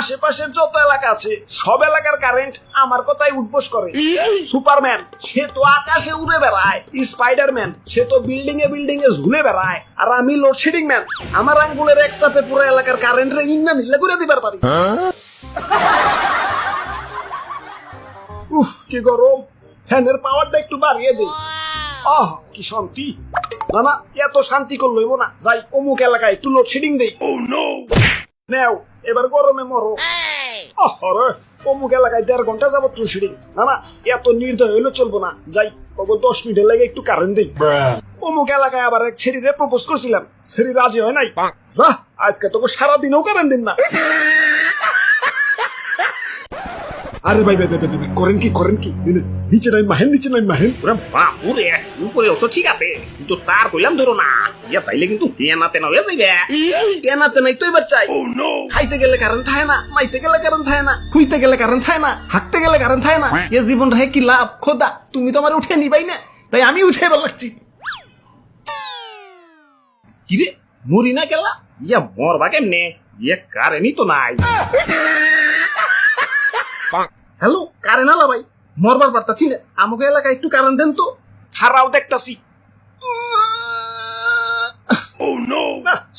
আশেপাশের যত এলাকা আছে সব এলাকার কারেন্ট আমার কথাই উদ্বোস করে। সুপারম্যান সে তো আকাশে উড়ে বেড়ায়। স্পাইডারম্যান সে তো বিল্ডিং এ বিল্ডিং এ ঝুলে বেড়ায়। আর আমি লোডশেডিং ম্যান আমার আঙ্গুলের এক চাপে পুরো এলাকার কারেন্ট রে ইন্না নিলে করে দিবার পারি। উফ কি গরম। ফ্যানের পাওয়ারটা একটু বাড়িয়ে দে আহ কি শান্তি। না না এত শান্তি কর লইব না। যাই অমুক এলাকায় একটু লোডশেডিং দেই। নেও। এবার গরমে মরো। আরে অমুক এলাকায় দেড় ঘণ্টা যাবত লোডশেডিং না না এত নির্দয় হইলে চলবো না। যাই ওগো দশ মিনিটের লাগে একটু কারেন্ট দেই। অমুক এলাকায় আবার এক ছেড়িরে প্রপোজ করছিলাম। ছেড়ি রাজি হয় নাই। যা আজকে তোকে সারাদিনও কারেন্ট দিন না। আরে ভাই ভাই ভাই ভাই, করেন কি করেন কি? নিচে নাই মাহেন নিচে নাই মাহেন ওরে বাপুরে উপরে অবশ্য ঠিক আছে কিন্তু তার কইলাম ধরো না। ইয়া তাইলে কিন্তু তেনা তেনা হয়ে যাইবে। তেনাতে নাই তো এবার চাই। খাইতে গেলে কারেন্ট থাকে না মাইতে গেলে কারেন্ট থাকে না খুইতে গেলে কারেন্ট থাকে না হাঁকতে গেলে কারেন্ট থাকে না। এ জীবন রে কি লাভ খোদা তুমি তো আমার উঠে নিবাই না তাই আমি উঠে এবার লাগছি কিরে মরি না গেলা? ইয়া মরবা কেমনে? ইয়া কারেনি তো নাই। হ্যালো কারেন্ট আলা ভাই মরবার পারতাছি না। আমাকে এলাকায় একটু কারেন্ট দেন তো। হারাও দেখতাছি।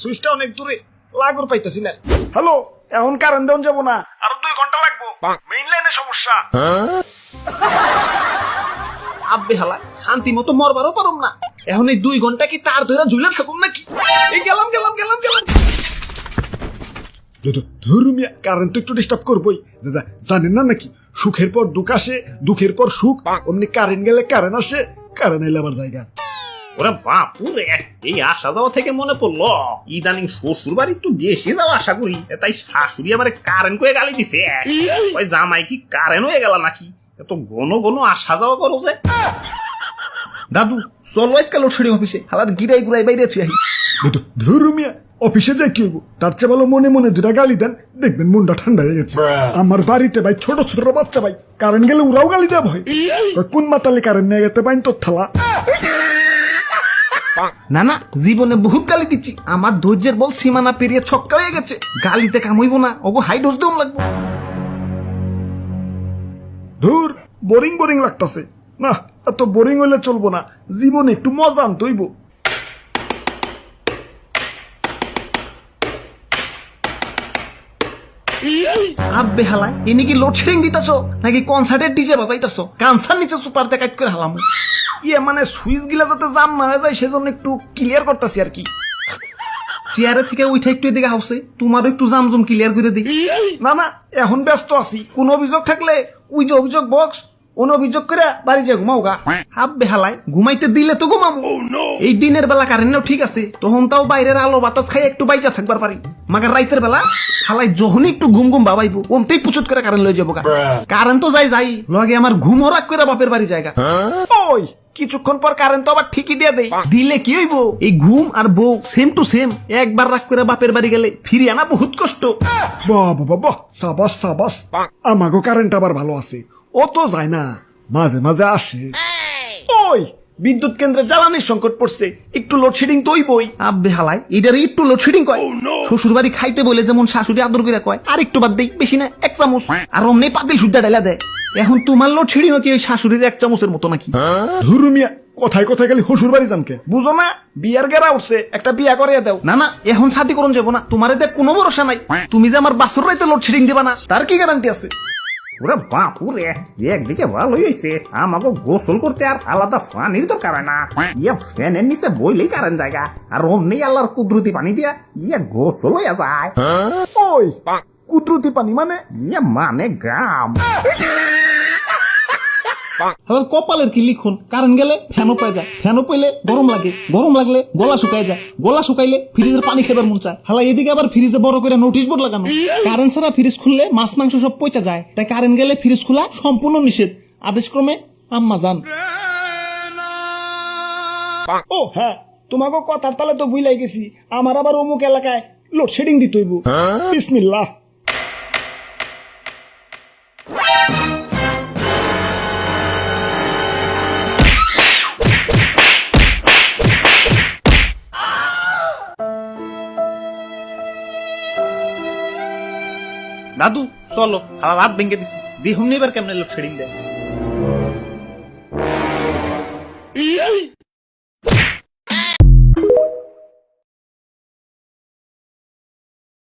সুইচটা অনেক দূরে। লাগর পাইতাছি না। হ্যালো এখন কারেন্ট দেন যাব না। আর দুই ঘণ্টা লাগবো। মেইন লাইনে সমস্যা। আব্বে হালা শান্তি মতো মরবারও পারুম না। এখন এই দুই ঘণ্টা কি তার ধরে ঝুলে থাকুম নাকি? এই গেলাম গেলাম গেলাম গেলাম। ধরুমিয়া কারেন্ট তো একটু ডিস্টার্ব করবোই। যা- যা- জানেন না নাকি? সুখের পর দুঃখ আসে দুঃখের পর সুখ। অমনি কারেন্ট গেলে কারেন্ট আসে কারেন্ট এলে আবার জায়গা। ওরে বাপুরে এই আসা যাওয়া থেকে মনে পড়ল ইদানিং শ্বশুর বাড়ি একটু বেশি যাওয়া আশা করি তাই শাশুড়ি আমার কারেন্ট করে গালি দিছে। ওই জামাই কি কারেন্ট হয়ে গেল নাকি? এত ঘন ঘন আসা যাওয়া করো যে। দাদু চলো আজকাল লোডশেডিং অফিসে হালার গিরাই গুড়াই বাইরে আছি আহি। ধরুমিয়া অফিসে যাই কি হইব? তার চেয়ে ভালো মনে মনে দুটা গালি দেন দেখবেন মনটা ঠান্ডা হয়ে গেছে। আমার বাড়িতে ভাই ছোট ছোট বাচ্চা ভাই কারেন্ট গেলে ওরাও গালি দেয় ভয়। কোন মাতালে কারেন্ট নিয়ে গেতে পাইন তোর থালা? না না জীবনে বহুত গালি দিচ্ছি। আমার ধৈর্যের বল সীমানা পেরিয়ে ছক্কা হয়ে গেছে। গালিতে কামইব না ওগো হাই ডোজ দেওয়া লাগবো। ধুর বোরিং বোরিং লাগতাছে। না এত বোরিং হইলে চলবো না। জীবনে একটু মজা আব্বে কি লোডশেডিং দিতেছো? নাকি কনসার্টের ডিজে বাজাইতেছো? কানসার নিচে সুপার দেখাইত করে হালাম। ইয়ে মানে সুইচ গিলা যাতে জাম না হয়ে যায়, সেজন্য একটু ক্লিয়ার করতেছি আর কি। চেয়ারে থেকে উঠে একটু এদিকে হাউসে তোমারও একটু জাম জুম ক্লিয়ার করে দিই। না না, এখন ব্যস্ত আছি। কোন অভিযোগ থাকলে ওই যে অভিযোগ বক্স কোন অভিযোগ করে বাড়ি যা ঘুমাও গা ঘুমাইতে দিলে তো ঘুমাবো এই দিনের বেলা কারেন্টও ঠিক আছে তখন তাও বাইরের আলো বাতাস খাই একটু বাইচা থাকবার পারি। মাগার রাইতের বেলা হালাই যখনই একটু ঘুম ঘুম বাবাইবো ওমতেই পুচুত করে কারেন্ট লয়ে যাব গা কারেন্ট তো যাই যাই লগে আমার ঘুম হরাক করে বাপের বাড়ি জায়গা ওই কিছুক্ষণ পর কারেন্ট তো আবার ঠিকই দিয়ে দেই দিলে কি হইব? এই ঘুম আর বউ সেম টু সেম একবার রাগ করে বাপের বাড়ি গেলে ফিরে আনা বহুত কষ্ট। বাবা বাবা সাবাস সাবাস। আমাগো কারেন্ট আবার ভালো আছে। ও তো যায় না। মাঝে মাঝে আসে। ওই বিদ্যুৎ কেন্দ্রে জ্বালানির সংকট পড়ছে। একটু লোডশেডিং তো বই আব্বে হালাই এটারে একটু লোডশেডিং কয়। শ্বশুর বাড়ি খাইতে বলে যেমন শাশুড়ি আদর করে কয় আর একটু বাদ দেই বেশি না এক চামচ। আর অমনি পাতিল সুদ্ধা ডাইলা দেয়। এখন তোমার লোডশেডিং কি ওই শাশুড়ির এক চামচের মতো নাকি? ধুরুমিয়া কথায় কথায় খালি শ্বশুর বাড়ি জানকে বুঝো না বিয়ার গেরা উঠছে একটা বিয়া করে দাও। না না এখন সাথী করুন যাব না তোমার এতে কোনো ভরসা নাই। তুমি যে আমার বাসুর রাইতে লোডশেডিং দিবা না তার কি গ্যারান্টি আছে? ওরে বাপুরে একদিকে ভালোই হয়েছে আমাকে গোসল করতে আর আলাদা পানির দরকার হয় না। ইয়া ফ্যানের নিচে বইলেই কারণ জায়গা আর অমনি আল্লাহর কুদরতি পানি দিয়া ইয়া গোসল হইয়া যায়। ওই কুদরতি পানি মানে ইয়া মানে গাম হালার কপালের কি লিখন? কারেন্ট গেলে ফ্যানও পাই যায় ফ্যানও পাইলে গরম লাগে গরম লাগলে গলা শুকায় যায় গলা শুকাইলে ফ্রিজের পানি খেবার মন চায়। হালা এদিকে আবার ফ্রিজে বড় করে নোটিশ বোর্ড লাগানো। কারেন্ট ছাড়া ফ্রিজ খুললে মাছ মাংস সব পচা যায় তাই কারেন্ট গেলে ফ্রিজ খোলা সম্পূর্ণ নিষেধ। আদেশক্রমে আম্মা যান। ও হ্যাঁ তোমাকে কথার তালে তো বুঝলাই গেছি। আমার আবার অমুক এলাকায় লোডশেডিং দিতে হইব। বিসমিল্লাহ। দাদু চলো হালা রাত ভেঙে দিছি। দি এবার কেমনে ছেড়ে দেয়